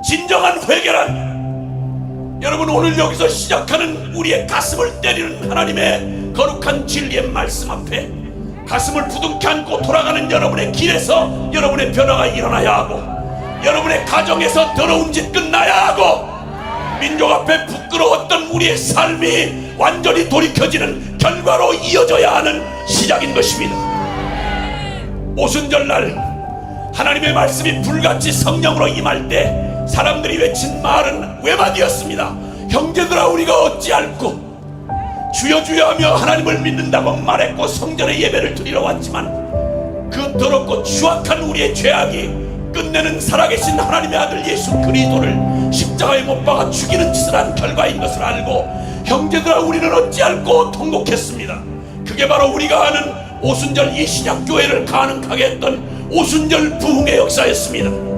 진정한 회개란 여러분 오늘 여기서 시작하는 우리의 가슴을 때리는 하나님의 거룩한 진리의 말씀 앞에 가슴을 부둥켜 안고 돌아가는 여러분의 길에서 여러분의 변화가 일어나야 하고 여러분의 가정에서 더러운 짓 끝나야 하고 민족 앞에 부끄러웠던 우리의 삶이 완전히 돌이켜지는 결과로 이어져야 하는 시작인 것입니다. 오순절날 하나님의 말씀이 불같이 성령으로 임할 때 사람들이 외친 말은 외마디였습니다. 형제들아 우리가 어찌할꼬 주여 주여 하며 하나님을 믿는다고 말했고 성전에 예배를 드리러 왔지만 그 더럽고 추악한 우리의 죄악이 끝내는 살아계신 하나님의 아들 예수 그리스도를 십자가에 못 박아 죽이는 짓을 한 결과인 것을 알고 형제들아 우리는 어찌할꼬 통곡했습니다. 그게 바로 우리가 아는 오순절 이 신약 교회를 가능하게 했던 오순절 부흥의 역사였습니다.